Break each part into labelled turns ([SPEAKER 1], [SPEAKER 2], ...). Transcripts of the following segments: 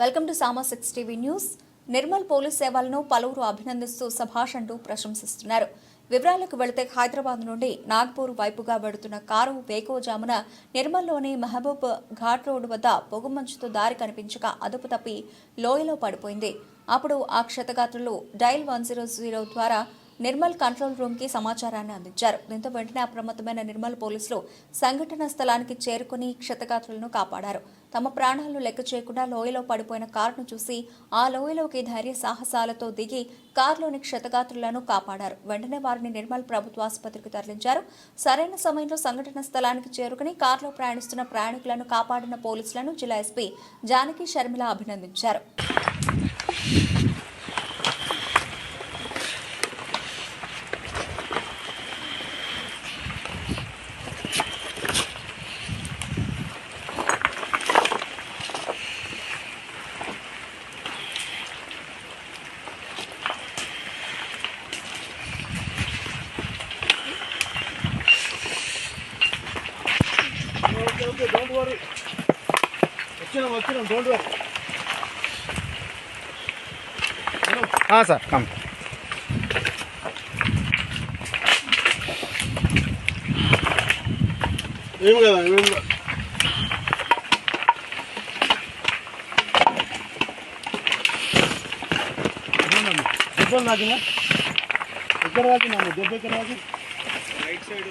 [SPEAKER 1] Welcome to Sama six TV news. Nirmal police సేవలను పలువురు అభినందిస్తూ సభాష్ అంటూ ప్రశంసిస్తున్నారు. వివరాలకు వెళితే హైదరాబాద్ నుండి నాగ్పూర్ వైపుగా వెడుతున్న కారు వేకోజామున నిర్మల్లోని మహబూబ్ ఘాట్ రోడ్డు వద్ద పొగమంచుతో దారి కనిపించక అదుపు తప్పి లోయలో పడిపోయింది. అప్పుడు ఆ క్షతగాత్రులు డైల్ వన్ జీరో జీరో ద్వారా నిర్మల్ కంట్రోల్ రూమ్కి సమాచారాన్ని అందించారు. దీంతో వెంటనే అప్రమత్తమైన నిర్మల్ పోలీసులు సంఘటన స్థలానికి చేరుకుని క్షతగాత్రులను కాపాడారు. తమ ప్రాణాలను లెక్క చేయకుండా లోయలో పడిపోయిన కారును చూసి ఆ లోయలోకి ధైర్య సాహసాలతో దిగి కారులోని క్షతగాత్రులను కాపాడారు. వెంటనే వారిని నిర్మల్ ప్రభుత్వ ఆసుపత్రికి తరలించారు. సరైన సమయంలో సంఘటన స్థలానికి చేరుకుని కారులో ప్రయాణిస్తున్న ప్రయాణికులను కాపాడిన పోలీసులను జిల్లా ఎస్పీ జానకి షర్మిల అభినందించారు.
[SPEAKER 2] ఓకే డోంట్ వరీ వచ్చినాం వచ్చినాం డోంట్ వరీ
[SPEAKER 3] సార్ కమ్
[SPEAKER 2] ఏం కదా ఏం కదా? దెబ్బలు నాకినా ఎక్కడ తాకినా? దెబ్బ ఎక్కడ తాకి
[SPEAKER 4] రైట్ సైడ్.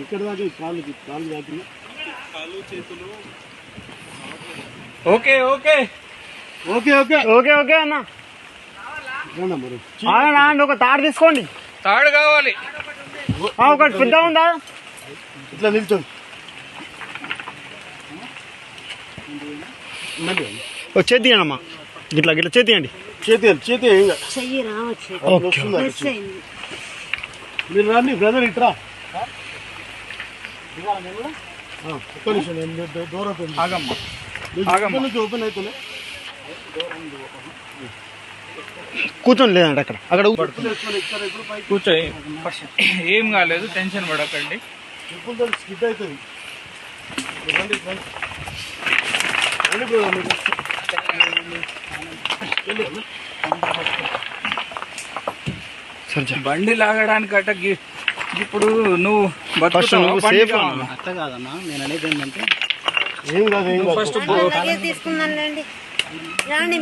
[SPEAKER 2] ఇక్కడ దాకా కాళ్ళు
[SPEAKER 4] కాలు చేతులు.
[SPEAKER 3] Okay okay.
[SPEAKER 2] Okay okay.
[SPEAKER 3] Okay okay అన్న. ఒక తాడు తీసుకోండి.
[SPEAKER 4] తాడు కావాలి.
[SPEAKER 3] ఆ, ఒకటి పెద్ద ఉందా?
[SPEAKER 2] ఇట్లా నిల్చోండి. మళ్ళీ
[SPEAKER 3] ఓ అమ్మా. ఇట్లా ఇట్లా చేతి తీయండి.
[SPEAKER 2] చేతి మీరు రండి బ్రదర్ ఇట్రా ఒక్క నిమిషం ఓపెన్.
[SPEAKER 4] ఆగమ్మా.
[SPEAKER 2] అవుతుంది
[SPEAKER 3] కూర్చొని లేదండి అక్కడ. అక్కడ
[SPEAKER 4] కూర్చో ఏం కాలేదు టెన్షన్ పడకండి.
[SPEAKER 2] చెప్పులతో స్కిడ్ అవుతుంది. రండి రండి. మీరు.
[SPEAKER 4] బండి లాగడానికి అట గి- ఇప్పుడు నువ్వు
[SPEAKER 3] ఫస్ట్ సేఫ్?
[SPEAKER 5] అట్లా కాదన్నా నేను అనేది ఏంటంటే
[SPEAKER 2] ఏం కాదు ఏం కాదు.
[SPEAKER 4] ఫస్ట్
[SPEAKER 6] రండి. రాండి.